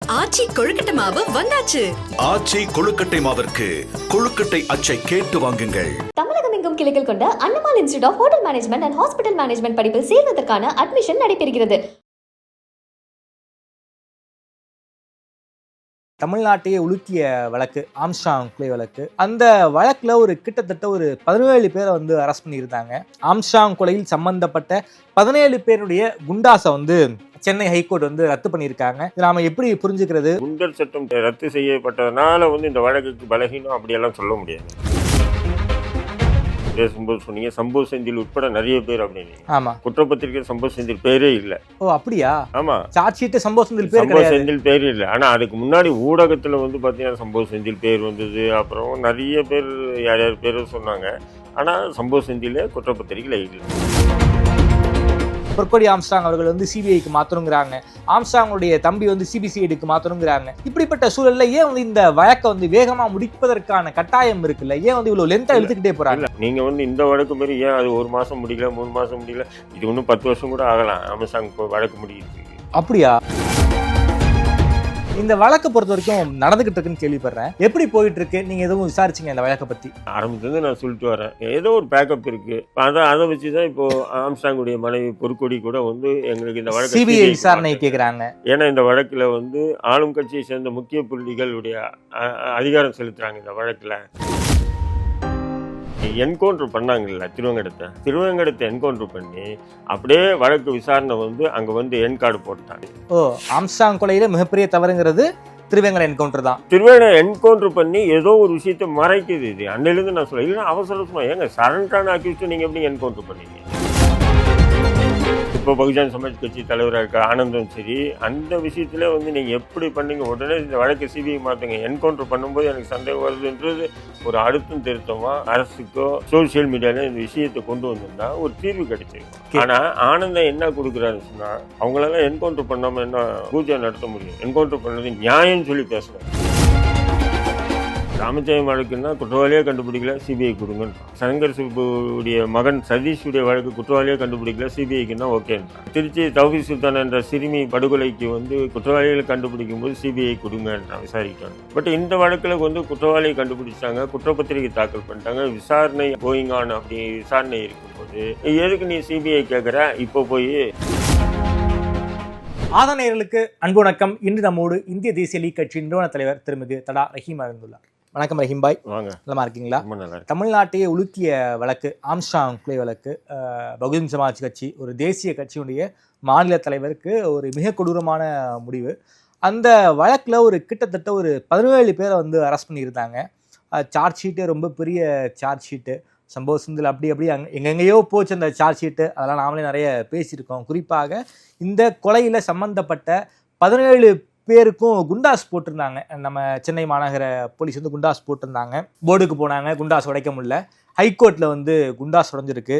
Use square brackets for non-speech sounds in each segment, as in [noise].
ஆச்சி கொழுக்கட்டை மாவு வந்தாச்சு. ஆச்சி கொழுக்கட்டை மாவிற்கு கொழுக்கட்டை அச்சை கேட்டு வாங்குங்கள். தமிழகம் எங்கும் கிளைகள் கொண்ட Annamal institute of hotel management and hospital management படிப்பில் சேர்வதற்கான அட்மிஷன் நடைபெறுகிறது. தமிழ்நாட்டையே உலுக்கிய வழக்கு ஆம்ஸ்டாங் கொலை வழக்கு. அந்த வழக்குல ஒரு கிட்டத்தட்ட ஒரு பதினேழு பேரை வந்து அரெஸ்ட் பண்ணியிருந்தாங்க. ஆம்ஸ்டாங் கொலையில் சம்பந்தப்பட்ட பதினேழு பேருடைய குண்டாஸை வந்து சென்னை ஹைகோர்ட் வந்து ரத்து பண்ணியிருக்காங்க. நாம எப்படி புரிஞ்சுக்கிறது? குண்டர் சட்டம் ரத்து செய்யப்பட்டதுனால வந்து இந்த வழக்குக்கு பலகீனம் அப்படியெல்லாம் சொல்ல முடியாது. பேசும்போது சொன்னீங்க சம்பவ செந்தில் உட்பட நிறைய பேர் அப்படின்னு ஆமா. குற்றப்பத்திரிகை சம்பவ செந்தில் பேரே இல்லை. ஓ அப்படியா? ஆமா. சார்ஜ் ஷீட்டு சம்பவ சுந்தர் பேர் சம்பவ செந்தில் பேர் இல்லை. ஆனா அதுக்கு முன்னாடி ஊடகத்துல வந்து பாத்தீங்கன்னா சம்பவ செந்தில் பேர் வந்தது. அப்புறம் நிறைய பேர் யார் யார் பேர் சொன்னாங்க. ஆனா சம்பவ செந்தில குற்றப்பத்திரிகையில் இல்லை. பொற்கொடி ஆம்ஸ்டாங் அவர்கள் வந்து சிபிஐக்கு மாத்தணுங்கிறாங்க. ஆம்ஸ்டாங்களுடைய தம்பி வந்து சிபிசிஐடிக்கு மாத்தணுங்கிறாங்க. இப்படிப்பட்ட சூழல்ல ஏன் வந்து இந்த வழக்கை வந்து வேகமா முடிப்பதற்கான கட்டாயம் இருக்குல்ல? ஏன் வந்து இவ்வளவு லென்த்தா இழுத்துக்கிட்டே போறாங்க? இல்ல நீங்க வந்து இந்த வழக்கு மாரி ஏன் அது ஒரு மாசம் முடியல மூணு மாசம் முடியல இது இன்னும் பத்து வருஷம் கூட ஆகலாம். இப்போ வழக்கு முடியுது அப்படியா? இந்த வழக்கை பொறுத்த வரைக்கும் நடந்துகிட்டு இருக்குன்னு கேள்விப்படுறேன். எப்படி போயிட்டு இருக்கு? நீங்க எதுவும் விசாரிச்சீங்க இந்த வழக்கை பத்தி? ஆரம்பத்துலேருந்து நான் சொல்லிட்டு வரேன். ஏதோ ஒரு பேக்கப் இருக்கு. அதை அதை வச்சு தான் இப்போ ஆம்ஸ்டாங்குடைய மனைவி பொற்கொடி கூட வந்து எங்களுக்கு இந்த வழக்கு சிபிஐ விசாரணை கேக்குறாங்க. ஏன்னா இந்த வழக்குல வந்து ஆளும் கட்சியை சேர்ந்த முக்கிய புள்ளிகளுடைய அதிகாரம் செலுத்துறாங்க இந்த வழக்குல. என்கவுண்டர் பண்ணாங்கல்ல திருவங்கடத்தை. திருவங்கடத்தை என்கவுண்டர் பண்ணி அப்படியே வழக்கு விசாரணை வந்து அங்க வந்து என் கார்டு போட்டாங்க. ஓ ஆம்ஸ்டாங் கொலையில மிகப்பெரிய தவறுங்கிறது திருவேங்கட என்கவுண்டர் தான். திருவேணை என்கவுண்டர் பண்ணி ஏதோ ஒரு விஷயத்தை மறைக்குது இது. அன்னையிலேருந்து நான் சொல்ல இல்லைன்னா அவசர அவசரமா ஏங்க சரண்டான அக்யூஸ்ட் நீங்க எப்படி என்கவுண்டர் பண்ணீங்க? இப்போ பகுஜன் சமாஜ் கட்சி தலைவராக இருக்க ஆனந்தம் சரி அந்த விஷயத்துல வந்து நீங்க எப்படி பண்ணீங்க? உடனே இந்த வழக்கு சிபிஐ மாத்துங்க. என்கவுண்டர் பண்ணும்போது எனக்கு சந்தேகம் வருதுன்றது ஒரு அழுத்தம் திருத்தமா அரசுக்கோ சோசியல் மீடியால இந்த விஷயத்தை கொண்டு வந்திருந்தா ஒரு தீர்வு கிடைச்சிருக்கும் ஆனா ஆனந்தம் என்ன கொடுக்குறாருன்னு சொன்னா அவங்களெல்லாம் என்கவுண்டர் பண்ணாம என்ன பூஜை நடத்த முடியும்? என்கவுண்டர் பண்ணது நியாயம்னு சொல்லி பேசுறாங்க ராமஜெயம் வழக்குன்னா குற்றவாளியே கண்டுபிடிக்கல சிபிஐ கொடுங்கன்றான் சங்கர் சுப்புடைய மகன் சதீஷுடைய வழக்கு குற்றவாளியே கண்டுபிடிக்கல சிபிஐக்குன்னா ஓகேன்றான். திருச்சி தௌபி சுல்தான் என்ற சிறுமி படுகொலைக்கு வந்து குற்றவாளிகளை கண்டுபிடிக்கும் போது சிபிஐ கொடுங்கன்றான் விசாரிக்கணும். பட் இந்த வழக்கில் வந்து குற்றவாளியை கண்டுபிடிச்சாங்க குற்றப்பத்திரிகை தாக்கல் பண்ணிட்டாங்க விசாரணை கோயிங் ஆன் அப்படி விசாரணை இருக்கும்போது எதுக்கு நீ சிபிஐ கேட்குற இப்போ போய். ஆதனையர்களுக்கு அன்பு வணக்கம். இன்று நம்மோடு இந்திய தேசிய லீக் கட்சியின் நிறுவன தலைவர் திருமிகு தடா ரஹீம் இருந்துள்ளார் வணக்கம் ரஹீம் பாய். வாங்க. இருக்கீங்களா? நல்லா இருக்கு. தமிழ்நாட்டையே உலுக்கிய வழக்கு ஆம்ஸ்டாங் கொலை வழக்கு பகுஜன் சமாஜ் கட்சி ஒரு தேசிய கட்சியுடைய மாநில தலைவருக்கு ஒரு மிக கொடூரமான முடிவு. அந்த வழக்கில் ஒரு கிட்டத்தட்ட ஒரு பதினேழு பேரை வந்து அரெஸ்ட் பண்ணியிருந்தாங்க. சார்ஜ் ஷீட்டு ரொம்ப பெரிய சார்ஜ் ஷீட்டு சம்பவ சுந்தல் அப்படி அப்படி அங்க எங்கெங்கேயோ போச்சு அந்த சார்ஜ் ஷீட்டு அதெல்லாம் நாமளே நிறைய பேசியிருக்கோம். குறிப்பாக இந்த கொலையில் சம்பந்தப்பட்ட பதினேழு பேருக்கும் குண்டாஸ் போட்டிருந்தாங்க. நம்ம சென்னை மாநகர போலீஸ் வந்து குண்டாஸ் போட்டிருந்தாங்க. போர்டுக்கு போனாங்க குண்டாஸ் உடைக்க முடியல. ஹைகோர்ட்டில் வந்து குண்டாஸ் உடைஞ்சிருக்கு.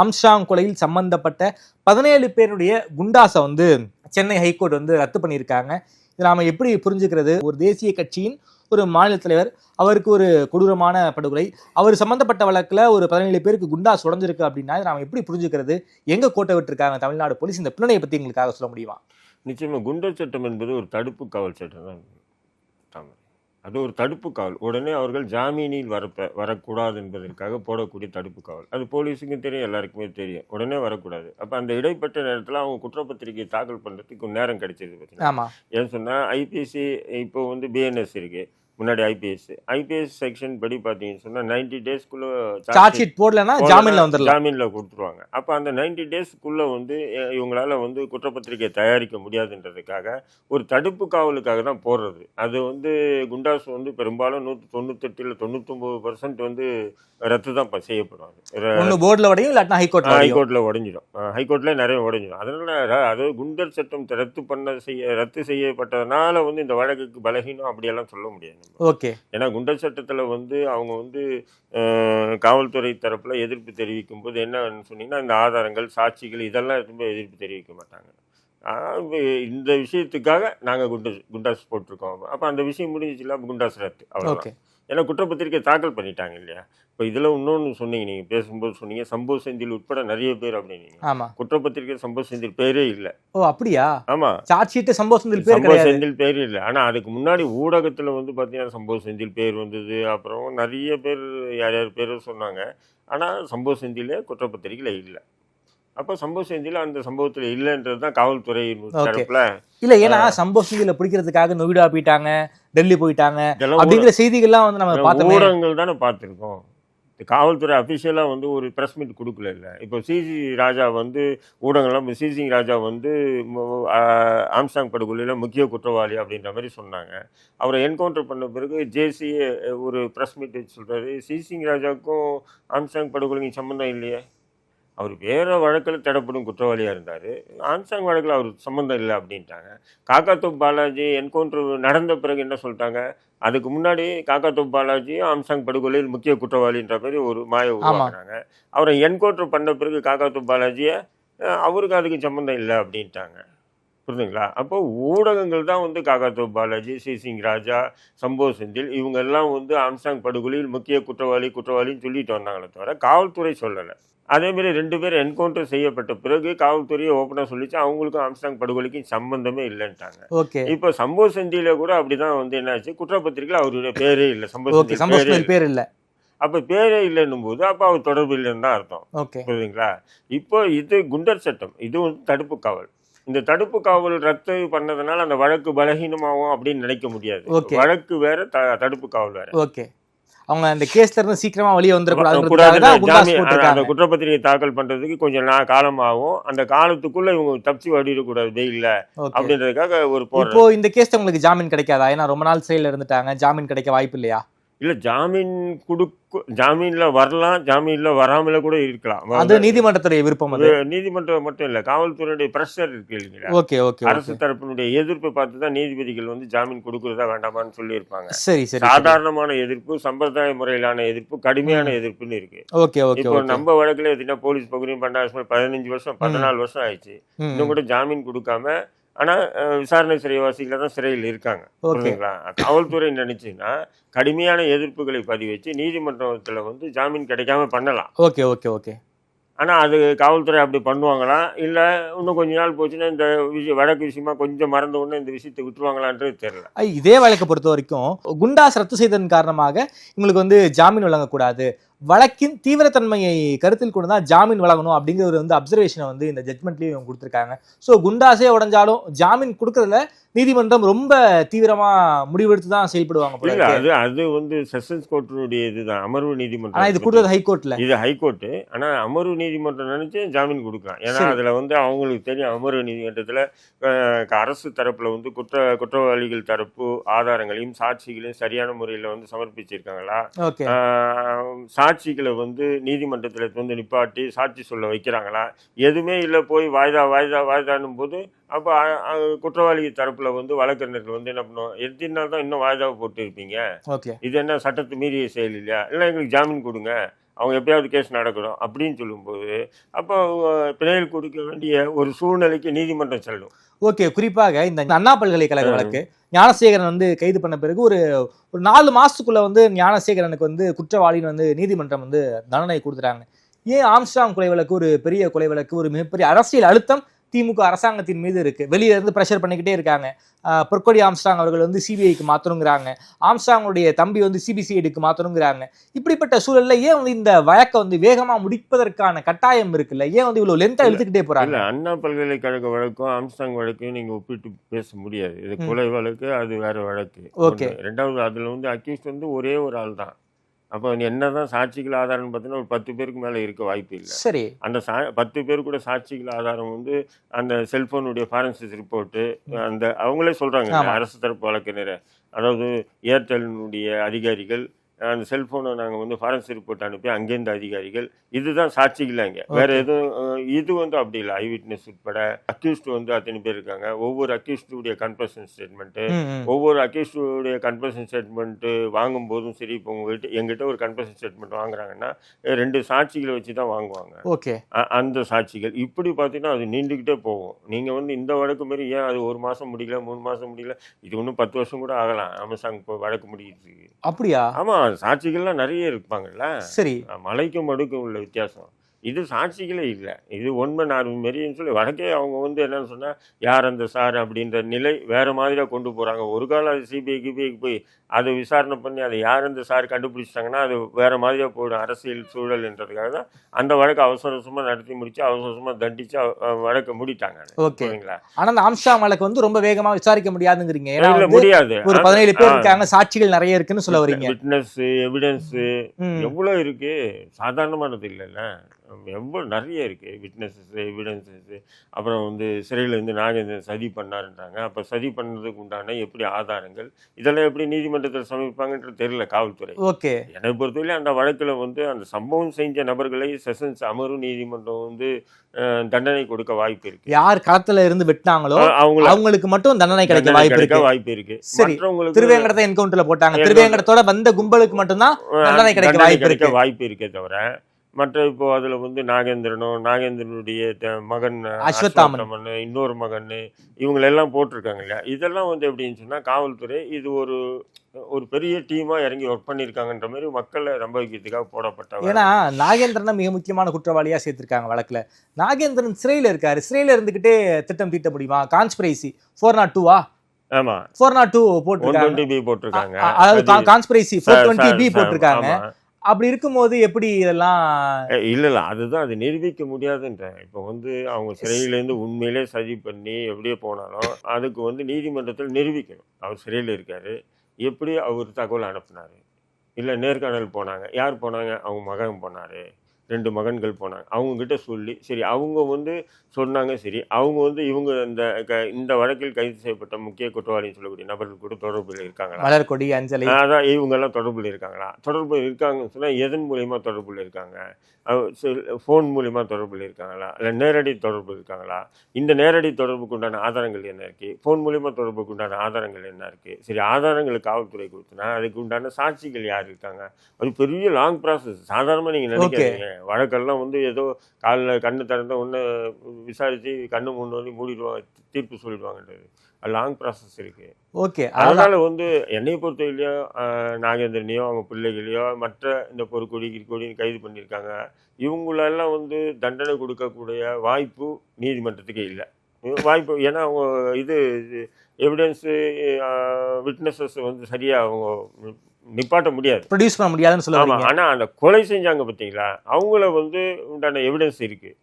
ஆம்ஸ்டாங் கொலையில் சம்பந்தப்பட்ட பதினேழு பேருடைய குண்டாஸை வந்து சென்னை ஹைகோர்ட் வந்து ரத்து பண்ணியிருக்காங்க. இதை நாம எப்படி புரிஞ்சுக்கிறது? ஒரு தேசிய கட்சியின் ஒரு மாநில தலைவர் அவருக்கு ஒரு கொடூரமான படுகொலை அவர் சம்பந்தப்பட்ட வழக்கில் ஒரு பதினேழு பேருக்கு குண்டாஸ் உடஞ்சிருக்கு அப்படின்னா இதை நாம் எப்படி புரிஞ்சுக்கிறது? எங்கே கோட்டை விட்டுருக்காங்க தமிழ்நாடு போலீஸ்? இந்த பின்னணியை பற்றி எங்களுக்காக சொல்ல முடியுமா? நிச்சயமா குண்டர் சட்டம் என்பது ஒரு தடுப்பு காவல் சட்டம் தான். தாமரை. அது ஒரு தடுப்பு காவல். உடனே அவர்கள் ஜாமீனில் வரப்ப வரக்கூடாது என்பதற்காக போடக்கூடிய தடுப்பு காவல். அது போலீஸுக்கும் தெரியும் எல்லாருக்குமே தெரியும். உடனே வரக்கூடாது. அப்போ அந்த இடைப்பட்ட நேரத்தில் அவங்க குற்றப்பத்திரிகை தாக்கல் பண்ணுறதுக்கு நேரம் கிடைச்சது பார்த்தீங்கன்னா ஏன்னு சொன்னால் ஐபிசி இப்போ வந்து பிஎன்எஸ் இருக்கு. முன்னாடி ஐபிஎஸ் ஐபிஎஸ் செக்ஷன் படி பார்த்தீங்கன்னு சொன்னால் நைன்டி டேஸ்க்குள்ளே சார்ஜ் ஷீட் போடலன்னா ஜாமீன்ல வந்துடலாம். ஜாமீன்ல கொடுத்துருவாங்க. அப்போ அந்த நைன்டி டேஸ்க்குள்ள வந்து இவங்களால வந்து குற்றப்பத்திரிகை தயாரிக்க முடியாதுன்றதுக்காக ஒரு தடுப்பு காவலுக்காக தான் போடுறது. அது வந்து குண்டாஸ் வந்து பெரும்பாலும் நூற்றி தொண்ணூத்தெட்டு இல்லை தொண்ணூத்தொம்பது பர்சன்ட் வந்து ரத்து தான் ப- செய்யப்படும் போர்டுல உடையும் இல்லாட்டினா ஹைகோர்ட்ல உடையும். ஹைகோர்ட்ல உடஞ்சிடும். ஹைகோர்ட்ல நிறைய உடஞ்சிடும். அதனால அதாவது குண்டர் சட்டம் ரத்து பண்ண செய்ய ரத்து செய்யப்பட்டதுனால வந்து இந்த வழக்குக்கு பலகீனம் அப்படியெல்லாம் சொல்ல முடியாது. நம்ம. ஓகே. ஏன்னா குண்டர் சட்டத்தில் வந்து அவங்க வந்து காவல்துறை தரப்பில் எதிர்ப்பு தெரிவிக்கும் போது என்னன்னு சொன்னீங்கன்னா இந்த ஆதாரங்கள் சாட்சிகள் இதெல்லாம் எதுவுமே எதிர்ப்பு தெரிவிக்க மாட்டாங்க. இந்த விஷயத்துக்காக நாங்கள் குண்டஸ் குண்டாஸ் போட்டிருக்கோம். அப்போ அந்த விஷயம் முடிஞ்சிச்சுல குண்டாஸ் ரத்து. அவ்வளோதான் ஓகே. ஏன்னா குற்றப்பத்திரிக்கை தாக்கல் பண்ணிட்டாங்க இல்லையா? இப்போ இதில் இன்னொன்று சொன்னீங்க நீங்கள் பேசும்போது சொன்னீங்க சம்பவ செந்தில் உட்பட நிறைய பேர் அப்படின்னீங்க. ஆமா. குற்றப்பத்திரிக்கை சம்பவ செந்தில் பேரே இல்லை. ஓ அப்படியா? ஆமாம் சார்ஜ் ஷீட் சம்போசத்தில் பேர் சம்பவ செந்தில் பேர் இல்லை. ஆனால் அதுக்கு முன்னாடி ஊடகத்தில் வந்து பார்த்தீங்கன்னா சம்பவ செந்தில் பேர் வந்தது அப்புறம் நிறைய பேர் யார் யார் பேர் சொன்னாங்க. ஆனால் சம்பவ செந்திலே குற்றப்பத்திரிக்கையில் இல்லை. அப்போ சம்பவ செந்தில் அந்த சம்பவத்தில் இல்லைன்றது தான் காவல்துறை. தரப்புல. இல்ல ஏன்னா சம்போசத்தில் பிடிக்கிறதுக்காக நொய்டா போயிட்டாங்க டெல்லி போயிட்டாங்க. அப்படிங்கிற செய்திகள்லாம் வந்து நம்ம பார்த்தோமே. ஊடகங்கள் தானே பார்த்துருக்கோம். காவல்துறை அஃபிஷியலாக வந்து ஒரு ப்ரெஸ் மீட் கொடுக்கல இல்லை. இப்போ சிசி ராஜா வந்து ஊடகங்கள்லாம் சிசி ராஜா வந்து ஆம்ஸ்டாங் படுகொலையில் முக்கிய குற்றவாளி அப்படின்ற மாதிரி சொன்னாங்க. அவரை என்கவுண்டர் பண்ண பிறகு ஜேசி ஒரு ப்ரெஸ் மீட் சொல்கிறாரு சிசிங் ராஜாவுக்கும் ஆம்ஸ்டாங் படுகொலைக்கும் சம்மந்தம் இல்லையே. அவர் வேற வழக்கில் தேடப்படும் குற்றவாளியாக இருந்தார். ஆம்சாங் வழக்கில் அவர் சம்மந்தம் இல்லை அப்படின்ட்டாங்க. காக்காத்தோ பாலாஜி என்கவுண்டர் நடந்த பிறகு என்ன சொல்லிட்டாங்க? அதுக்கு முன்னாடி காக்காத்தோ பாலாஜியும் ஆம்சாங் படுகொலையில் முக்கிய குற்றவாளின்ற மாதிரி ஒரு மாய உருவாக்குறாங்க அவரை என்கவுண்டர் பண்ண பிறகு காக்காத்தோ பாலாஜியை அவருக்கு அதுக்கு சம்மந்தம் இல்லை அப்படின்ட்டாங்க. புரியுதுங்களா அப்போ ஊடகங்கள் தான் வந்து காக்காத்தோ பாலாஜி சி சிங் ராஜா சம்போ செந்தில் இவங்க எல்லாம் வந்து ஆம்சாங் படுகொலையில் முக்கிய குற்றவாளி குற்றவாளின்னு சொல்லிட்டு வந்தாங்களே தவிர காவல்துறை சொல்லலை. அதேமாரி ரெண்டு பேரும் என்கவுண்டர் செய்யப்பட்ட பிறகு காவல்துறையை ஓப்பனாக சொல்லிச்சு. அவங்களுக்கும் ஆம்ஸ்டாங் படுகொலைக்கும் சம்பந்தமே இல்லைன்ட்டாங்க. ஓகே. இப்போ சம்பவ செந்தியில கூட அப்படிதான் வந்து என்னாச்சு? குற்றப்பத்திரிக்கையில் அவருடைய பேரே இல்லை. சம்பவ பேரே இல்லை. பேர் அப்போ பேரே இல்லைன்னும் போது அப்போ அவர் தொடர்பு இல்லைன்னு தான் அர்த்தம். புரியுதுங்களா? இப்போ இது குண்டர் சட்டம். இது வந்து தடுப்பு காவல். இந்த தடுப்பு காவல் ரத்து பண்ணதுனால அந்த வழக்கு பலகீனமாகும் அப்படின்னு நினைக்க முடியாது. வழக்கு வேற தடுப்பு காவல் வேற. ஓகே. அவங்க அந்த கேஸ்ல இருந்து சீக்கிரமா வெளியே போட்டிருக்காங்க. குற்றப்பத்திரிகை தாக்கல் பண்றதுக்கு கொஞ்சம் நா காலமாகும். அந்த காலத்துக்குள்ள இவங்க தப்பிச்சு வடிடக்கூடாது வெயில்ல ஓகே. அப்படின்றதுக்காக ஒரு இப்போ இந்த கேஸ்ல உங்களுக்கு ஜாமீன் கிடைக்காதா? ஏன்னா ரொம்ப நாள் சிறையில இருந்துட்டாங்க ஜாமீன் கிடைக்க வாய்ப்பு இல்லையா? இல்ல ஜாமீன் கொடுக்க ஜாமீன்ல வரலாம் ஜாமீன்ல வராமல கூட இருக்கலாம். அது நீதிமன்றத்துடைய விருப்பம் அது? நீதிமன்றம் மட்டும் இல்ல காவல்துறையுடைய பிரஷர் இருக்கு இல்லைங்களா? ஓகே ஓகே அரசு தரப்பினுடைய எதிர்ப்பை பார்த்து தான் நீதிபதிகள் வந்து ஜாமீன் கொடுக்கறதா வேண்டாமான்னு சொல்லியிருப்பாங்க. சரி சரி சாதாரணமான எதிர்ப்பு சம்பிரதாய முறையிலான எதிர்ப்பு கடுமையான எதிர்ப்புன்னு இருக்கு. ஓகே ஓகே இப்போ நம்ம வழக்குல எதுனா போலீஸ் பகுதியும் பண்டாசம் பதினஞ்சு வருஷம் பதினாலு வருஷம் ஆயிடுச்சு. இன்னும் கூட ஜாமீன் கொடுக்காம ஆனா அஹ், விசாரணை சிறைவாசிகள தான் சிறையில் இருக்காங்க. ஓகே. புரியுதுங்களா காவல்துறை நினைச்சுன்னா கடுமையான எதிர்ப்புகளை பதிவச்சு நீதிமன்றத்துல வந்து ஜாமீன் கிடைக்காம பண்ணலாம். Okay okay okay. ஆனா அது காவல்துறை அப்படி பண்ணுவாங்களா? இல்ல இன்னும் கொஞ்ச நாள் போச்சுன்னா இந்த விஷயம் வழக்கு விஷயமா கொஞ்சம் மறந்த உடனே இந்த விஷயத்தை விட்டுருவாங்களான்றது தெரியல. இதே வழக்கை பொறுத்த வரைக்கும் குண்டாஸ் ரத்து செய்ததன் காரணமாக இவங்களுக்கு வந்து ஜாமீன் வழங்கக்கூடாது. வழக்கின் தீவிரத்தன்மையை கருத்தில் கொண்டு தான் ஜாமீன் வழங்கணும் அப்படிங்கிற ஒரு வந்து அப்சர்வேஷனை வந்து இந்த ஜட்மெண்ட்லேயும் இவங்க கொடுத்துருக்காங்க. ஸோ குண்டாஸே உடைஞ்சாலும் ஜாமீன் கொடுக்கறதுல நீதிமன்றம் ரொம்ப தீவிரமா முடிவெடுத்து தான் செயல்படுவாங்க. அது அது வந்து செஷன்ஸ் கோர்ட்டினுடைய இதுதான் அமர்வு ஆனா இது நீதிமன்றம் கொடுத்தது ஹைகோர்ட்ல இது ஹைகோர்ட்டு ஆனா அமர்வு நீதிமன்றம் நினைச்சு ஜாமீன் கொடுக்கலாம். ஏன்னா. அதுல வந்து அவங்களுக்கு தெரியும் அமர்வு நீதிமன்றத்துல அரசு தரப்புல வந்து குற்ற குற்றவாளிகள் தரப்பு ஆதாரங்களையும் சாட்சிகளையும் சரியான முறையில வந்து சமர்ப்பிச்சிருக்காங்களா? சாட்சிகளை வந்து நீதிமன்றத்துல வந்து நிப்பாட்டி சாட்சி சொல்ல வைக்கிறாங்களா? எதுவுமே இல்லை போய் வாய்தா வாய்தா வாய்தானும் போது அப்போ குற்றவாளி தரப்புல வந்து வழக்கறிஞர்கள் வந்து என்ன பண்ணுவோம் எத்தனை நாள் தான் இன்னும் வாய்தாவை போட்டு இருப்பீங்க இது என்ன சட்டத்து மீறிய செயல் இல்லையா? இல்லை எங்களுக்கு ஜாமீன் கொடுங்க. அவங்க எப்படியாவது கேஸ் நடக்கணும் அப்படின்னு சொல்லும்போது அப்போ பிணையில் கொடுக்க வேண்டிய ஒரு சூழ்நிலைக்கு நீதிமன்றம் செல்லும் ஓகே குறிப்பாக இந்த அண்ணா பல்கலைக்கழக வழக்கு ஞானசேகரன் வந்து கைது பண்ண பிறகு ஒரு ஒரு நாலு மாசத்துக்குள்ள வந்து ஞானசேகரனுக்கு வந்து குற்றவாளின்னு வந்து நீதிமன்றம் வந்து தண்டனை கொடுத்துட்டாங்க. ஏன் ஆம்ஸ்டாங் கொலை வழக்கு ஒரு பெரிய கொலை வழக்கு ஒரு மிகப்பெரிய அரசியல் அழுத்தம் திமுக அரசாங்கத்தின் மீது இருக்கு. வெளியில இருந்து ப்ரெஷர் பண்ணிக்கிட்டே இருக்காங்க. பொற்கொடி ஆம்ஸ்டாங் அவர்கள் வந்து சிபிஐக்கு மாத்தணுங்கிறாங்க. ஆம்ஸ்டாங்குடைய தம்பி வந்து சிபிசிஐடிக்கு மாத்தணுங்கிறாங்க. இப்படிப்பட்ட சூழல்ல ஏன் வந்து இந்த வழக்கை வந்து வேகமா முடிப்பதற்கான கட்டாயம் இருக்குல்ல? ஏன் வந்து இவ்வளவு லென்த்தா இழுத்துக்கிட்டே போறாங்க? இல்ல அண்ணா பல்கலைக்கழக வழக்கும் ஆம்ஸ்டாங் வழக்கையும் நீங்க ஒப்பிட்டு பேச முடியாது. இது. கொலை வழக்கு அது வேற வழக்கு. ஒண்ணு. ரெண்டாவது அதுல வந்து அக்யூஸ்ட் வந்து ஒரே ஒரு ஆள் தான் அப்போ என்னதான் சாட்சிகள் ஆதாரம்னு பார்த்தீங்கன்னா ஒரு பத்து பேருக்கு மேல இருக்க வாய்ப்பு இல்லை. சரி. அந்த சா பத்து பேர் கூட சாட்சிகள் ஆதாரம் வந்து அந்த செல்போனுடைய ஃபாரன்சிக் ரிப்போர்ட்டு அந்த அவங்களே சொல்றாங்க ஆமா. அரசு தரப்பு வழக்கினர் அதாவது ஏர்டெல்னுடைய அதிகாரிகள் அந்த செல்போனை நாங்கள் வந்து ஃபாரன்சிக் ரிப்போர்ட் அனுப்பி அங்கேருந்து அதிகாரிகள் இதுதான் சாட்சிகள் அங்கே வேற. எதுவும் இது வந்து அப்படி இல்லை. ஐ விட்னஸ் உட்பட அக்யூஸ்ட் வந்து அத்தனை பேர் இருக்காங்க. ஒவ்வொரு அக்யூஸ்டுடைய கன்ஃபர்ஷன் ஸ்டேட்மெண்ட்டு. ஒவ்வொரு அக்யூஸ்டுடைய கன்ஃபர்ஷன் ஸ்டேட்மெண்ட்டு வாங்கும் போதும் சரி இப்போ உங்ககிட்ட எங்கிட்ட ஒரு கன்ஃபர்ஷன் ஸ்டேட்மெண்ட் வாங்குறாங்கன்னா ரெண்டு சாட்சிகளை வச்சு தான் வாங்குவாங்க ஓகே அந்த சாட்சிகள். இப்படி பார்த்தீங்கன்னா அது நீண்டுக்கிட்டே போகும். நீங்கள் வந்து இந்த வழக்கு மாரி ஏன் அது ஒரு மாதம் முடியல மூணு மாதம் முடியல? இது இன்னும் பத்து வருஷம் கூட ஆகலாம். அமேசாங் இப்போ வழக்கு முடிக்கிறதுக்கு அப்படியா? ஆமாம் சாட்சிகள்லாம் நிறைய இருப்பாங்கல்ல? சரி. மலைக்கும் மடுக்கும் உள்ள வித்தியாசம். இது சாட்சிகளே இல்லை. இது ஒன்மை நார்மை மாரின்னு சொல்லி வடக்கே அவங்க வந்து என்னன்னு சொன்னால் யார் அந்த சார்? அப்படின்ற நிலை வேற மாதிரியாக கொண்டு போகிறாங்க ஒரு காலம் அது சிபிஐ கிபிஐக்கு போய் அதை விசாரணை பண்ணி அதை யார் அந்த சார் கண்டுபிடிச்சிட்டாங்கன்னா அது வேற மாதிரியாக போயிடும் அரசியல் சூழல்ன்றதுக்காக தான் அந்த வழக்கை அவசர அவசரமாக நடத்தி முடிச்சு அவசர அவசரமாக தண்டிச்சு வழக்கை முடிட்டாங்க ஓகே. சரிங்களா ஆனா அந்த ஆம்ஸ்டாங் வழக்கு வந்து ரொம்ப வேகமா விசாரிக்க முடியாதுங்கிறீங்க. இல்ல முடியாது. ஒரு பதினேழு பேர் இருக்காங்க சாட்சிகள் நிறைய இருக்குன்னு சொல்ல வரீங்க. Witness evidence. எவ்வளோ இருக்கு? சாதாரணமானது இல்லைல்ல. எவ்வளோ நிறைய இருக்கு. விட்னஸஸ் எவிடன்சஸ் அப்புறம் வந்து சிறையில் இருந்து நாகேந்திரன் சதி பண்ணாருன்றாங்க. அப்போ சதி பண்ணதுக்கு உண்டான எப்படி ஆதாரங்கள்? இதெல்லாம் எப்படி நீதிமன்றத்தில் சமர்ப்பாங்கன்றது தெரியல காவல்துறை. ஓகே. என்னை பொறுத்தவரை அந்த வழக்கில் வந்து அந்த சம்பவம் செஞ்ச நபர்களை செஷன்ஸ் அமர்வு நீதிமன்றம் வந்து தண்டனை கொடுக்க வாய்ப்பு இருக்கு. யார் களத்துல இருந்து வெட்டினாங்களோ அஹ், அவங்கள அவங்களுக்கு மட்டும் தண்டனை கிடைக்க வாய்ப்பு இருக்கு. வாய்ப்பு இருக்கு. சரி. மற்றவங்களுக்கு திருவேங்கடத்தை என்கவுண்டர்ல போட்டாங்க. திருவேங்கடத்தோட வந்த கும்பலுக்கு மட்டும்தான் தண்டனை கிடைக்க வாய்ப்பு இருக்கு. வாய்ப்பு இருக்கே தவிர மற்ற இப்போ அதுல வந்து நாகேந்திரனும் நாகேந்திரனுடைய மகன் அஸ்வத்தாமன். இன்னொரு மகன் இவங்களெல்லாம் போட்டிருக்காங்க இல்லையா? இதெல்லாம் வந்து எப்படின்னு சொன்னா காவல்துறை இது ஒரு ஒரு பெரிய டீமா இறங்கி ஒர்க் பண்ணியிருக்காங்கன்ற மாதிரி மக்களை நம்ப வைக்கிறதுக்காக போடப்பட்ட வேலை. ஏன்னா நாகேந்திரனை மிக முக்கியமான குற்றவாளியா சேர்த்திருக்காங்க வழக்குல. நாகேந்திரன் சிறையில இருக்காரு. சிறையில இருந்துகிட்டே திட்டம் தீட்ட முடியுமா? கான்ஸ்பிரசி ஃபோர் நாட் டூவா ஆமா. ஃபோர் நாட் டூ போட்டிருக்காங்க. Conspiracy four twenty B. போட்டிருக்காங்க. அப்படி இருக்கும்போது எப்படி இதெல்லாம் இல்ல இல்ல அதுதான் அது நிரூபிக்க முடியாதுன்ற இப்போ வந்து அவங்க சிறையிலேருந்து உண்மையிலே சதி பண்ணி எப்படியே போனாலும் அதுக்கு வந்து நீதிமன்றத்தில் நிரூபிக்கணும். அவர் சிறையில் இருக்காரு. எப்படி அவர் தகவல் அனுப்புனாரு? இல்லை நேர்காணல் போனாங்க. யார் போனாங்க? அவங்க மகன் போனாரு. ரெண்டு மகன்கள் போனாங்க. அவங்க கிட்ட சொல்லி சரி அவங்க வந்து சொன்னாங்க சரி அவங்க வந்து இவங்க இந்த க- இந்த வழக்கில் கைது செய்யப்பட்ட முக்கிய குற்றவாளின்னு சொல்லக்கூடிய நபர்கள் கூட தொடர்பில் இருக்காங்களா? மலர்கொடி அஞ்சலி. அதான் இவங்க எல்லாம் தொடர்புல இருக்காங்களா? தொடர்பு இருக்காங்கன்னு சொன்னா எதன் மூலியமா தொடர்புல இருக்காங்க? ஃபோன் மூலியமா தொடர்புல இருக்காங்களா? இல்லை நேரடி தொடர்பு இருக்காங்களா? இந்த நேரடி தொடர்புக்கு உண்டான ஆதாரங்கள் என்ன இருக்கு? ஃபோன் மூலியமா தொடர்புக்கு உண்டான ஆதாரங்கள் என்ன இருக்கு? சரி ஆதாரங்கள் காவல்துறை கொடுத்தனா அதுக்கு உண்டான சாட்சிகள் யார் இருக்காங்க? அது பெரிய லாங் ப்ராசஸ் சாதாரணமாக நீங்கள் நினைக்காதீங்க. வழக்கெல்லாம் வந்து ஏதோ காலைல கண்ணு திறந்த ஒன்று விசாரிச்சு கண்ணு முன்னோடி மூடிடுவாங்க தீர்ப்பு சொல்லிடுவாங்கன்றது. லாங் ப்ராசஸ் இருக்கு. ஓகே. அதனால வந்து என்னை பொறுத்தவரையிலையோ நாகேந்திரனையோ அவங்க பிள்ளைகளையோ மற்ற இந்த பொறுக்கொடி கிற்கொடின்னு கைது பண்ணியிருக்காங்க. இவங்களெல்லாம் வந்து தண்டனை கொடுக்கக்கூடிய வாய்ப்பு நீதிமன்றத்துக்கு இல்லை. வாய்ப்பு ஏன்னா அவங்க இது எவிடன்ஸு விட்னஸஸ் வந்து சரியாக அவங்க நிப்பாட்ட முடியாது. ப்ரொடியூஸ் பண்ண முடியாதுன்னு சொல்ல ஆமா வரீங்க. ஆனா அந்த கொலை செஞ்சாங்க பார்த்தீங்களா அவங்கள வந்து உண்டான எவிடன்ஸ் இருக்கு.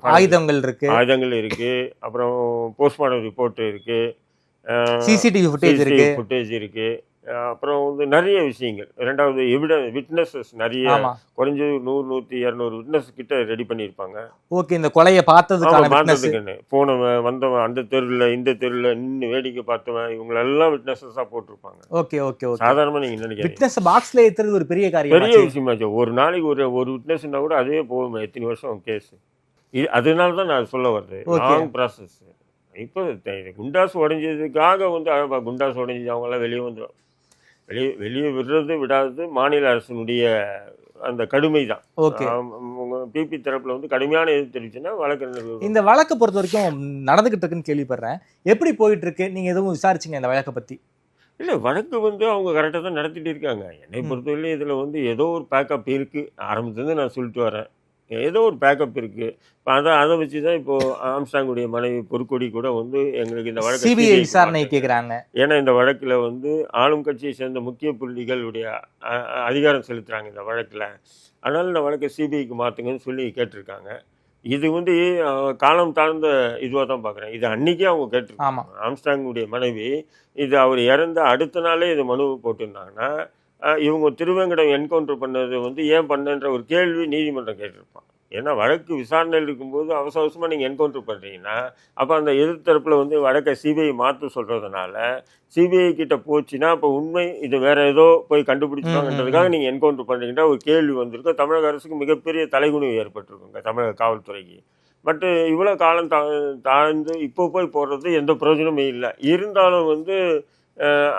ஆயுதங்கள் இருக்கு. ஆயுதங்கள் இருக்கு. அப்புறம் போஸ்ட்மார்ட்டம் ரிப்போர்ட் இருக்கு. சிசிடிவி ஃபுட்டேஜ் இருக்கு. ஃபுட்டேஜ் இருக்கு. அப்புறம் வந்து நிறைய விஷயங்கள். ரெண்டாவது எவிடன் விட்னஸஸ் நிறைய குறைஞ்சது நூறு நூற்றி இரநூறு விட்னஸ் கிட்ட ரெடி பண்ணியிருப்பாங்க. ஓகே இந்த கொலையை பார்த்ததுக்கான. பார்த்ததுக்குன்னு. போனவன் வந்தவன் அந்த தெருவில் இந்த தெருவில் நின்று வேடிக்கை பார்த்தவன் இவங்களெல்லாம் விட்னஸஸாக போட்டிருப்பாங்க. Okay okay okay. சாதாரணமாக நீங்கள் நினைக்கிறீங்க விட்னஸ் பாக்ஸ்ல ஏத்துறது ஒரு பெரிய பெரிய காரியம் விஷயமாச்சு ஒரு நாளைக்கு ஒரு ஒரு விட்னஸ்னா கூட அதே போகுமே எத்தனை வருஷம் கேஸ் இது அதனால தான் நான் சொல்ல வர்றது. லாங் ப்ராசஸ் இப்போ குண்டாஸ் உடைஞ்சதுக்காக வந்து குண்டாஸ் உடைஞ்சு அவங்கெல்லாம் வெளியே வந்து வெளியே வெளியே விடுறது விடாதது மாநில அரசினுடைய அந்த கடுமை தான் ஓகே பிபி தரப்புல வந்து கடுமையான எதிர்ப்பு தெரிவிச்சுன்னா வழக்கறிஞர்கள் இந்த வழக்கை பொறுத்த வரைக்கும் நடந்துகிட்டு இருக்குன்னு கேள்விப்படுறேன். எப்படி போயிட்டு இருக்கு? நீங்க எதுவும் விசாரிச்சீங்க இந்த வழக்கை பத்தி? இல்லை வழக்கு வந்து அவங்க கரெக்டாக தான் நடத்திட்டு இருக்காங்க. என்னை. பொறுத்தவரையிலும் இதில் வந்து ஏதோ ஒரு பேக்கப் இருக்குது ஆரம்பத்துலேருந்து நான் சொல்லிட்டு வரேன். ஏதோ ஒரு பேக்கப் இருக்குது இப்போ அதை அதை வச்சு தான் இப்போ ஆம்ஸ்டாங்குடைய மனைவி பொற்கொடி கூட வந்து எங்களுக்கு இந்த வழக்கு சிபிஐ விசாரணை கேக்குறாங்க. ஏன்னா இந்த வழக்கில் வந்து ஆளும் கட்சியை சேர்ந்த முக்கிய புள்ளிகளுடைய அதிகாரம் செலுத்துகிறாங்க இந்த வழக்கில். அதனால் இந்த வழக்கை சிபிஐக்கு மாற்றுங்கன்னு சொல்லி கேட்டிருக்காங்க. இது வந்து காலம் தாழ்ந்த இதுவாக தான் பார்க்குறேன் இது அன்னைக்கே அவங்க கேட்டிருக்காங்க. ஆமா. ஆம்ஸ்டாங்குடைய மனைவி இது அவர் இறந்த அடுத்த நாளே இது மனு போட்டிருந்தாங்கன்னா இவங்க திருவேங்கடம் என்கவுண்டர் பண்ணது வந்து ஏன் பண்ணன்ற ஒரு கேள்வி நீதிமன்றம் கேட்டிருப்பான் ஏன்னா வழக்கு விசாரணையில் இருக்கும்போது அவசர அவசரமாக நீங்கள் என்கவுண்டர் பண்ணுறீங்கன்னா அப்போ அந்த எதிர்த்தரப்பில் வந்து வழக்கை சிபிஐ மாற்ற சொல்கிறதுனால சிபிஐ கிட்ட போச்சுன்னா அப்போ உண்மை இது வேற ஏதோ போய் கண்டுபிடிச்சாங்கன்றதுக்காக நீங்கள் என்கவுண்டர் பண்ணுறீங்கன்னா ஒரு கேள்வி வந்திருக்கும் தமிழக அரசுக்கு மிகப்பெரிய தலைகுனிவு ஏற்பட்டிருக்குங்க தமிழக காவல்துறைக்கு. பட் இவ்வளோ காலம் தா தாழ்ந்து இப்போ போய் போடுறது எந்த பிரயோஜனமும் இல்லை. இருந்தாலும் வந்து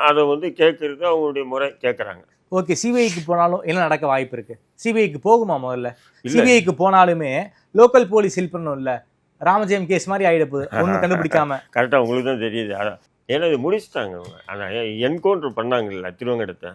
அதை வந்து கேட்கறது அவங்களுடைய முறை கேட்குறாங்க ஓகே சிபிஐக்கு போனாலும் என்ன நடக்க வாய்ப்பு இருக்கு? சிபிஐக்கு போகுமா முதல்ல. சிபிஐக்கு போனாலுமே லோக்கல் போலீஸ் ஹெல்ப் பண்ணும் இல்ல ராமஜெயம் கேஸ் மாதிரி ஆயிட போகுது. ஒண்ணு கண்டுபிடிக்காம. [laughs] கரெக்டாக உங்களுக்கு தான் தெரியுது. அதான் ஏன்னா இது முடிச்சிட்டாங்க அவங்க. ஆனால் என்கவுண்டர் பண்ணாங்கல்ல திருவங்கடத்தை?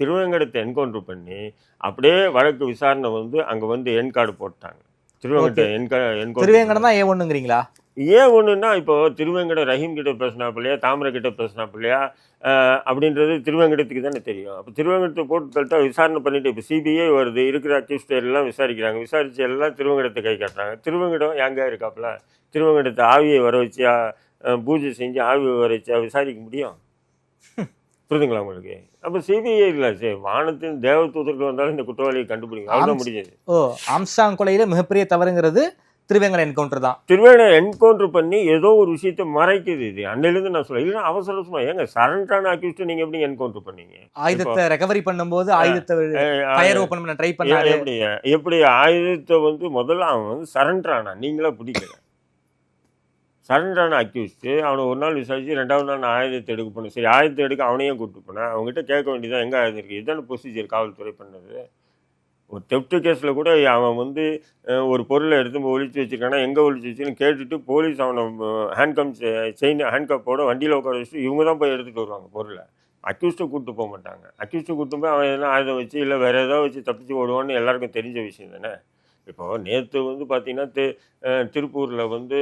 திருவேங்கடத்தை என்கவுண்டர் பண்ணி அப்படியே வழக்கு விசாரணை வந்து அங்கே வந்து என் கார்டு போட்டாங்க. திருவேங்கடத்தை என் என்கவுண்டர் திருவேங்கடம் தான் ஏ ஒண்ணுங்கிறீங்களா ஏன் ஒன்றுன்னா இப்போ திருவேங்கட ரஹீம் கிட்ட பேசினாப்பிள்ளையா தாமரை கிட்ட பேசினாப்பிள்ளையா அஹ், அப்படின்றது திருவேங்கடத்துக்கு தானே தெரியும். அப்போ திருவேங்கடத்தை போட்டு தள்ளிட்டா விசாரணை பண்ணிட்டு இப்போ சிபிஐ வருது இருக்கிற அக்யூஸ்ட் எல்லாம் விசாரிக்கிறாங்க. விசாரிச்சு எல்லாம் திருவேங்கடத்தை கை காட்டுறாங்க. திருவேங்கடம் எங்கே இருக்காப்புல? திருவேங்கடத்தை ஆவியை வர வச்சு அஹ், பூஜை செஞ்சு ஆவியை வர வச்சா விசாரிக்க முடியும்? புரியுதுங்களா உங்களுக்கு? அப்போ சிபிஐ இல்லை சரி வானத்தின் தேவதூதர்கள் வந்தாலும் இந்த குற்றவாளியை கண்டுபிடிக்கும் அவ்வளோ. முடிஞ்சது. ஓ ஆம்ஸ்டாங் கொலையில மிகப்பெரிய தவறுங்கிறது திருவேங்கடம் என்கவுண்டர் தான். திருவேணை என்கவுண்டர் பண்ணி ஏதோ ஒரு விஷயத்தை மறைக்குது இது. அன்னையிலேருந்து நான் சொல்ல இல்லைன்னா அவசர அவசரமா ஏங்க சரண்டான அக்யூஸ்ட் நீங்க எப்படி என்கவுண்டர் பண்ணீங்க? ஆயுதத்தை ரெக்கவரி பண்ணும்போது ஆயுதத்தை ஃபயர் ஓபன் பண்ண ட்ரை பண்ணாரு. எப்படி எப்படி ஆயுதத்தை வந்து முதல்ல அவன் வந்து சரண்டர் ஆனான். நீங்களா பிடிக்கல. சரண்டரான அக்யூஸ்ட் அவனை ஒரு நாள் விசாரிச்சு ரெண்டாவது நாள் நான் ஆயுதத்தை எடுக்க போனேன். சரி ஆயுதத்தை எடுக்க அவனையும் கூப்பிட்டு போனேன். அவங்ககிட்ட கேட்க வேண்டியதான் எங்கே ஆயுதம் இருக்குது இதுதானே ப்ரொசீஜர் காவல்துறை பண்ணது? ஒரு தெப்ட் கேஸில் கூட அவன் வந்து ஒரு பொருளை எடுத்து போய் ஒழிச்சு வச்சிருக்கானா எங்கே ஒழிச்சு வச்சுன்னு கேட்டுட்டு போலீஸ் அவனை ஹேண்ட்கம் செயின் ஹேண்ட்கப்போட வண்டியில் உட்கார வச்சுட்டு இவங்க தான் போய் எடுத்துகிட்டு வருவாங்க பொருளை. அக்யூஸ்ட்டை கூப்பிட்டு போக மாட்டாங்க. அக்யூஸ்ட்டை கூப்பிட்டு போய் அவன் எதனா ஆயுதம் வச்சு இல்லை வேறு ஏதாவது வச்சு தப்பிச்சு ஓடுவான்னு எல்லாருக்கும் தெரிஞ்ச விஷயம் தானே. இப்போது நேற்று வந்து பார்த்தீங்கன்னா தி- திருப்பூரில் வந்து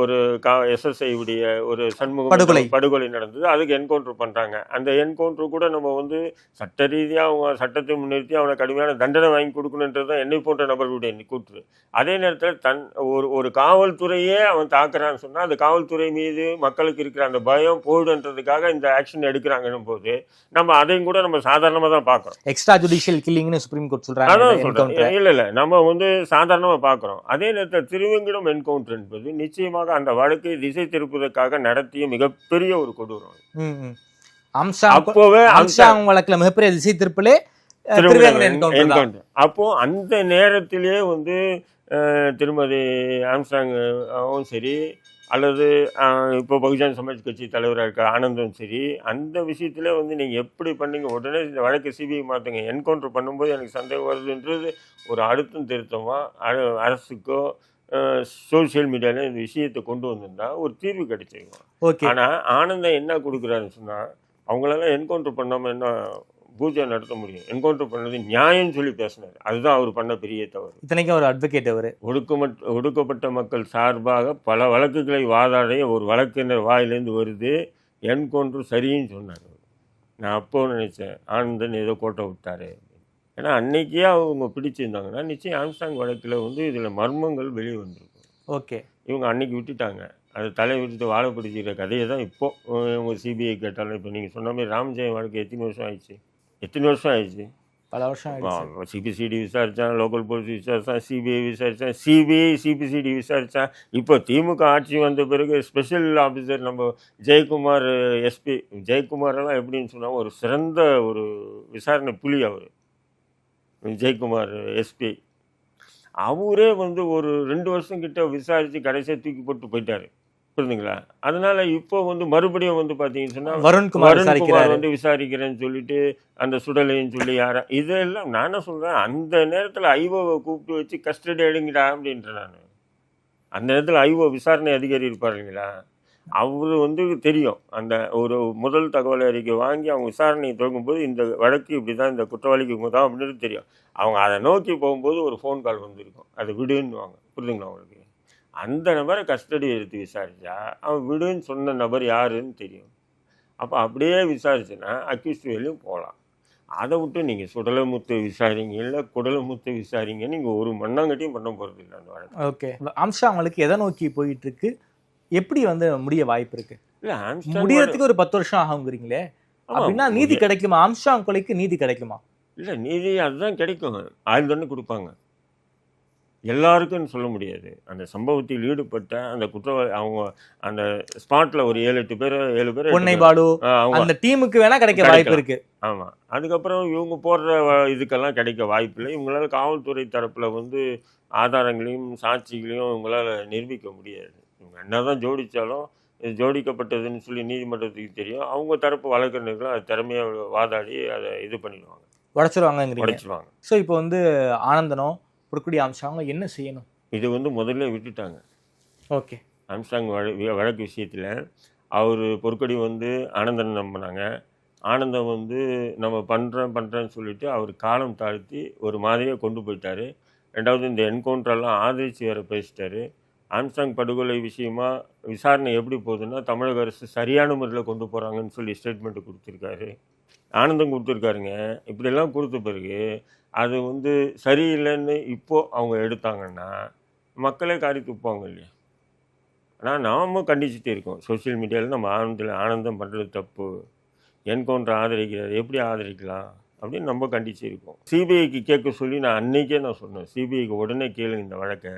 ஒரு கா எஸ்எஸ்ஐ உடைய ஒரு சண்முகம் படுகொலை. படுகொலை நடந்தது. அதுக்கு என்கவுண்டர் பண்ணுறாங்க அந்த என்கவுண்டர் கூட நம்ம வந்து சட்ட ரீதியாக அவங்க சட்டத்தை முன்னிறுத்தி அவனை கடுமையான தண்டனை வாங்கி கொடுக்கணுன்றது தான் என்னை போன்ற நபர்களுடைய கூற்று. அதே நேரத்தில் தன் ஒரு ஒரு காவல்துறையே அவன் தாக்குறான்னு சொன்னால் அந்த காவல்துறை மீது மக்களுக்கு இருக்கிற அந்த பயம் போயிடுன்றதுக்காக இந்த ஆக்ஷன் எடுக்கிறாங்கன்னும் போது நம்ம அதையும் கூட நம்ம சாதாரணமாக தான் பார்க்குறோம். எக்ஸ்ட்ரா ஜுடிஷியல் கில்லிங்னு சுப்ரீம் கோர்ட் சொல்றாங்க அதான் சொல்றேன். இல்ல இல்ல நம்ம வந்து சாதாரணமா பார்க்கிறோம். அதே நேரத்தில் திருவெங்கடம் என்கவுண்டர் என்பது நிச்சயமாக அந்த வழக்கை திசை திருப்பதற்காக நடத்திய மிகப்பெரிய ஒரு கொடூரம் அப்போவே வழக்குல மிகப்பெரிய திசை திருப்பலே அப்போ அந்த நேரத்திலேயே வந்து திருமதி அஹ், சரி அல்லது இப்போ பகுஜன் சமாஜ் கட்சி தலைவராக இருக்க ஆனந்தும் சரி அந்த விஷயத்துல வந்து நீங்கள் எப்படி பண்ணீங்க? உடனே இந்த வழக்கை சிபிஐ மாற்றுங்க என்கவுண்டர் பண்ணும்போது எனக்கு சந்தேகம் வருதுன்றது ஒரு அழுத்தம் திருத்தமாக அரசுக்கோ சோஷியல் மீடியாவில் இந்த விஷயத்தை கொண்டு வந்திருந்தா ஒரு தீர்வு கிடைச்சிருக்கும். ஓகே ஆனால் ஆனந்தம் என்ன கொடுக்குறாருன்னு சொன்னால் அவங்களெல்லாம் என்கவுண்டர் பண்ணாமல் என்ன பூஜை நடத்த முடியும்? என்கவுண்டர் பண்ணது நியாயம்னு சொல்லி பேசினார். அதுதான் அவர் பண்ண பெரிய தவறு. இத்தனைக்கும் ஒரு அட்வொகேட் அவரு. ஒடுக்கமற்ற ஒடுக்கப்பட்ட மக்கள் சார்பாக பல வழக்குகளை வாதாடிய ஒரு வழக்கினர் வாயிலேருந்து வருது. என்கவுண்டர் சரின்னு சொன்னார். நான் அப்போ நினைச்சேன் ஆனந்தன் ஏதோ கோட்டை விட்டாரு. ஏன்னா அன்னைக்கே அவங்க பிடிச்சிருந்தாங்கன்னா நிச்சயம் ஆம்ஸ்டாங் வழக்கில் வந்து இதில் மர்மங்கள் வெளியே வந்திருக்கும் ஓகே. இவங்க அன்னைக்கு விட்டுட்டாங்க. அது தலை விட்டுட்டு வாழை பிடிச்சிக்கிற கதையை தான் இப்போ அஹ், இவங்க சிபிஐ கேட்டாலும் இப்போ நீங்கள் சொன்ன மாதிரி ராமஜெயம் வழக்கு எத்தனை வருஷம் ஆயிடுச்சு? எத்தனை வருஷம் ஆயிடுச்சு? பல வருஷம் சிபிசிடி விசாரித்தான் லோக்கல் போலீஸ் விசாரித்தான் சிபிஐ விசாரித்தான் சிபிஐ சிபிசிடி விசாரித்தான் இப்போ திமுக ஆட்சி வந்த பிறகு ஸ்பெஷல் ஆஃபீஸர் நம்ம ஜெயக்குமார் எஸ்பி ஜெயக்குமாரெல்லாம் எப்படின்னு சொன்னால் ஒரு சிறந்த ஒரு விசாரணை புலி அவர். ஜெயக்குமார் எஸ்பி அவரே வந்து ஒரு ரெண்டு வருஷம் கிட்ட விசாரித்து கடைசியாக தூக்கி போட்டு போயிட்டாரு. புரியுதுங்களா அதனால இப்போ வந்து மறுபடியும் வந்து பார்த்தீங்கன்னு சொன்னால் வருண்குமார் வந்து விசாரிக்கிறேன்னு சொல்லிட்டு அந்த சுடலைன்னு சொல்லி யாரா இதெல்லாம் நான் சொல்றேன் அந்த நேரத்தில் ஐஓவை கூப்பிட்டு வச்சு கஸ்டடி எடுங்கடா அப்படின்றேன் நான். அந்த நேரத்தில் ஐஓ விசாரணை அதிகாரி இருப்பார் இல்லைங்களா அவர் வந்து தெரியும். அந்த ஒரு முதல் தகவல் அறிக்கை வாங்கி அவங்க விசாரணையை தொடங்கும்போது இந்த வழக்கு இப்படி தான் இந்த குற்றவாளிக்கு இவங்க தான் அப்படின்னு தெரியும். அவங்க அதை நோக்கி போகும்போது ஒரு ஃபோன் கால் வந்திருக்கும். அதை விடுன்னுவாங்க. புரிதுங்களா உங்களுக்கு? அந்த நபரை கஸ்டடி எடுத்து விசாரித்தா அவன் விடுன்னு சொன்ன நபர் யாருன்னு தெரியும். அப்போ அப்படியே விசாரிச்சுன்னா அக்யூஸ்டுவேலையும் போகலாம் அதை விட்டு நீங்கள் சுடலமுத்து விசாரிங்க இல்லை குடலமுத்து விசாரிங்க நீங்கள் ஒரு மண்ணாங்கட்டியும் பண்ண போகிறது இல்லை அந்த வழக்கு. ஓகே. அம்சா அவங்களுக்கு எதை நோக்கி போயிட்டு இருக்கு? எப்படி வந்து முடிய வாய்ப்பு இருக்கு? இல்லை முடியறதுக்கு ஒரு பத்து வருஷம் ஆகுங்கிறீங்களே? ஆமா, அப்படின்னா நீதி கிடைக்குமா? ஆம்ஸ்டாங் கொலைக்கு நீதி கிடைக்குமா? இல்லை நீதி அதுதான் கிடைக்கும். ஆயுள் தண்டனை கொடுப்பாங்க. எல்லாருக்கும் சொல்ல முடியாது. அந்த சம்பவத்தில் ஈடுபட்ட அந்த குற்றவாளி அவங்க அந்த ஸ்பாட்ல ஒரு ஏழு எட்டு பேர் ஏழு பேர் பொன்னை. பாலு அந்த டீமுக்கு வேணா கிடைக்க. வாய்ப்பு இருக்கு. ஆமாம் அதுக்கப்புறம் இவங்க போடுற இதுக்கெல்லாம் கிடைக்க வாய்ப்பில்லை இவங்களால காவல்துறை தரப்பில் வந்து ஆதாரங்களையும் சாட்சிகளையும் இவங்களால நிரூபிக்க முடியாது. இவங்க என்னதான் ஜோடிச்சாலும் இது ஜோடிக்கப்பட்டதுன்னு சொல்லி நீதிமன்றத்துக்கு தெரியும். அவங்க தரப்பு வழக்கறிஞர்கள் அது திறமையாக வாதாடி அதை இது பண்ணிடுவாங்க. உடைச்சிருவாங்கங்கிறீங்க. உடைச்சிடுவாங்க ஸோ இப்போ வந்து ஆனந்தனோ புறக்குடி ஆம்ஸ்டாங்க என்ன செய்யணும்? இது வந்து முதல்ல விட்டுட்டாங்க. ஓகே. வி- வழக்கு விஷயத்தில் அவர் பொற்கொடி வந்து ஆனந்தன் நம்பினாங்க. ஆனந்தம் வந்து நம்ம பண்ணுறேன் பண்ணுறேன்னு சொல்லிட்டு அவர் காலம் தாழ்த்தி ஒரு மாதிரியாக கொண்டு போயிட்டாரு. ரெண்டாவது இந்த என்கவுண்டரெல்லாம் ஆதரித்து வேற பேசிட்டாரு. ஆம்ஸ்டாங் படுகொலை விஷயமா விசாரணை எப்படி போகுதுன்னா தமிழக அரசு சரியான முறையில் கொண்டு போகிறாங்கன்னு சொல்லி ஸ்டேட்மெண்ட் கொடுத்துருக்காரு. ஆனந்தம் கொடுத்துருக்காருங்க. இப்படியெல்லாம் கொடுத்த பிறகு அது வந்து சரியில்லைன்னு இப்போ அவங்க எடுத்தாங்கன்னா மக்களே காரி துப்பாங்க இல்லையா? ஆனால் நாமும் கண்டிச்சுட்டே இருக்கோம். சோஷியல் மீடியாவில் நம்ம ஆனந்தில் ஆனந்தம் பண்ணுறது தப்பு. என்கவுண்டர் ஆதரிக்கிறார். எப்படி ஆதரிக்கலாம்? அப்படின்னு நம்ம கண்டிச்சு இருக்கோம். சிபிஐக்கு கேட்க சொல்லி நான் அன்னைக்கே நான் சொன்னேன். சிபிஐக்கு உடனே கேளுங்க இந்த வழக்கை.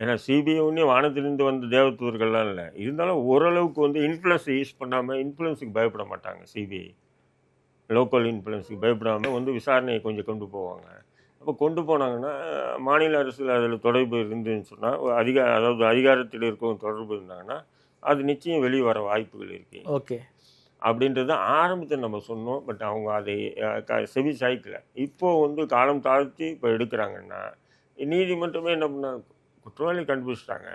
ஏன்னா சிபிஐ ஒன்றே வானத்திலிருந்து வந்த தேவதூர்கள்லாம் இல்லை. இருந்தாலும் ஓரளவுக்கு வந்து இன்ஃப்ளூயன்ஸ் யூஸ் பண்ணாமல் இன்ஃப்ளூயன்ஸுக்கு பயப்பட மாட்டாங்க சிபிஐ லோக்கல் இன்ஃப்ளூயன்ஸுக்கு பயப்படாமல் வந்து விசாரணையை கொஞ்சம் கொண்டு போவாங்க. அப்போ கொண்டு போனாங்கன்னா மாநில அரசில் அதில் தொடர்பு இருந்துன்னு சொன்னால் அதிக அதாவது அதிகாரத்தில் இருக்கவங்க தொடர்பு இருந்தாங்கன்னா அது நிச்சயம் வெளியே வர வாய்ப்புகள் இருக்குது ஓகே. அப்படின்றது ஆரம்பத்தில் நம்ம சொன்னோம். பட் அவங்க அதை செவி சாய்க்கல. இப்போ வந்து காலம் தாழ்த்தி இப்போ எடுக்கிறாங்கன்னா நீதிமன்றமே என்ன பண்ண குற்றவாளி கண்டுபிடிச்சிட்டாங்க.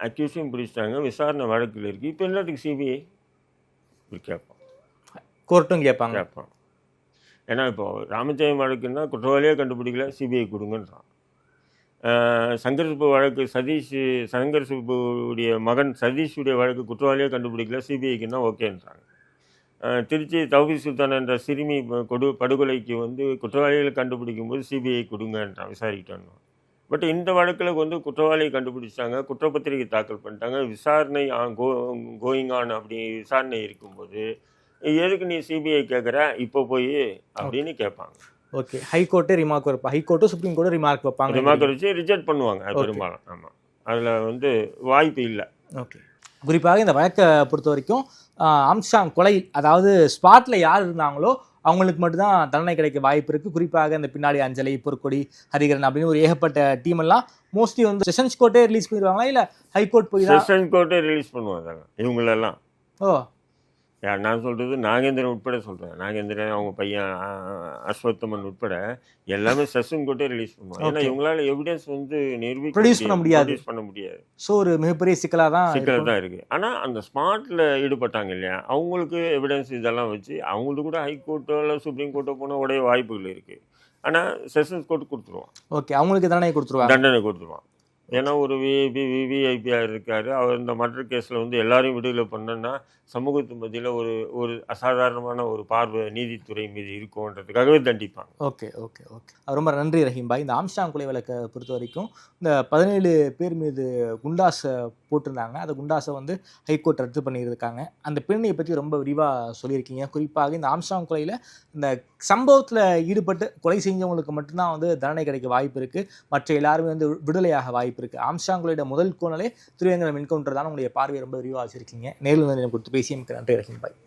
அக்யூஸையும் பிடிச்சிட்டாங்க. விசாரணை வழக்கில் இருக்குது இப்போ என்னத்துக்கு சிபிஐ? இப்படி கேட்போம். கோர்ட்டும் கேட்பாங்க. கேட்போம். ஏன்னா இப்போ ராமஜெயம் வழக்குன்னா குற்றவாளியே கண்டுபிடிக்கல. சிபிஐ கொடுங்கன்றான். அஹ், சங்கர் சுப்பு வழக்கு சதீஷ் சங்கர் சுப்புடைய மகன் சதீஷுடைய வழக்கு குற்றவாளியே கண்டுபிடிக்கல. சிபிஐக்குன்னா ஓகேன்றாங்க. திருச்சி தௌபி சுல்தான் என்ற சிறுமி கொடு படுகொலைக்கு வந்து குற்றவாளிகளை கண்டுபிடிக்கும் போது சிபிஐ கொடுங்கன்றான். விசாரிக்கணும். பட் இந்த வழக்கில் வந்து குற்றவாளியை கண்டுபிடிச்சாங்க குற்றப்பத்திரிகை தாக்கல் பண்ணிட்டாங்க. விசாரணை கோ கோயிங் ஆன் அப்படி விசாரணை இருக்கும்போது எதுக்கு நீ சிபிஐ கேட்குற இப்போ போய் அப்படின்னு கேட்பாங்க. ஓகே ஹைகோர்ட்டே ரிமார்க் வைப்பாங்க ஹைகோர்ட்டும் சுப்ரீம் கோர்ட்டும் ரிமார்க் வைப்பாங்க. ரிமார்க் வச்சு ரிஜெக்ட் பண்ணுவாங்க. பெரும்பாலும். ஆமாம் அதில் வந்து வாய்ப்பு இல்லை. ஓகே குறிப்பாக இந்த வழக்கை பொறுத்த வரைக்கும் ஆம்ஸ்டாங் கொலை அதாவது ஸ்பாட்ல யார் இருந்தாங்களோ அவங்களுக்கு மட்டும்தான் தண்டனை கிடைக்க வாய்ப்பு இருக்கு. குறிப்பாக இந்த பின்னாடி அஞ்சலி பொற்கொடி ஹரிகரன் அப்படின்னு ஒரு ஏகப்பட்ட டீம் எல்லாம் மோஸ்ட்லி வந்து செஷன்ஸ் கோர்ட்டே ரிலீஸ் பண்ணிடுவாங்களா? இல்ல ஹைகோர்ட் போய் செஷன் கோர்ட்டே ரிலீஸ் பண்ணுவாங்க. இவங்களெல்லாம். ஓ. யார் நான் சொல்கிறது நாகேந்திரன் உட்பட சொல்கிறேன் நாகேந்திரன் அவங்க பையன் அஸ்வத்தமன் உட்பட எல்லாமே செஷன் கோர்ட்டே ரிலீஸ் பண்ணுவாங்க. ஏன்னா. இவங்களால எவிடன்ஸ் வந்து நிரூபிக்க Produce பண்ண முடியாது. ப்ரொடியூஸ் பண்ண முடியாது. ஸோ ஒரு மிகப்பெரிய சிக்கலாக தான் சிக்கல் இருக்கும். தான் இருக்குது ஆனால் அந்த ஸ்பாட்டில் ஈடுபட்டாங்க இல்லையா அவங்களுக்கு எவிடன்ஸ் இதெல்லாம் வச்சு அவங்களுக்கு கூட ஹைகோர்ட்டோ இல்லை சுப்ரீம் கோர்ட்டோ போன உடைய வாய்ப்புகள் இருக்குது ஆனால் செஷன்ஸ் கோர்ட் கொடுத்துருவான். ஓகே அவங்களுக்கு தண்டனை கொடுத்துருவாங்க. தண்டனை கொடுத்துருவான். ஏன்னா ஒரு விஐபி விவிஐபியாக இருக்கார் அவர் இந்த மற்ற கேஸில் வந்து எல்லாரையும் விடுதலை பண்ணோன்னா சமூகத்து மத்தியில் ஒரு ஒரு அசாதாரணமான ஒரு பார்வை நீதித்துறை மீது இருக்கும்ன்றதுக்காகவே தண்டிப்பாங்க. Okay okay okay. ரொம்ப நன்றி ரஹீம் பாய். இந்த ஆம்ஸ்டாங் கொலை வழக்கை பொறுத்த வரைக்கும் இந்த பதினேழு பேர் மீது குண்டாஸ் போட்டிருந்தாங்க. அந்த குண்டாஸை வந்து ஹைகோர்ட் ரத்து பண்ணியிருக்காங்க. அந்த பெண்ணையை பற்றி ரொம்ப விரிவாக சொல்லியிருக்கீங்க. குறிப்பாக இந்த ஆம்ஸ்டாங் கொலையில் இந்த சம்பவத்தில் ஈடுபட்டு கொலை செஞ்சவங்களுக்கு மட்டும்தான் வந்து தண்டனை கிடைக்க வாய்ப்பு இருக்குது மற்ற எல்லாருமே வந்து விடுதலையாக வாய்ப்பு இருக்குது ஆம்ஸ்டாங் கொலையோட முதல் கோணலே திருவேங்கடம் என்கவுண்டர் தான் உங்களுடைய பார்வையை ரொம்ப விரிவாக வச்சிருக்கீங்க. நேரில் வந்து கொடுத்து பேசியமைக்கு நன்றி ரஹீம் பாய்.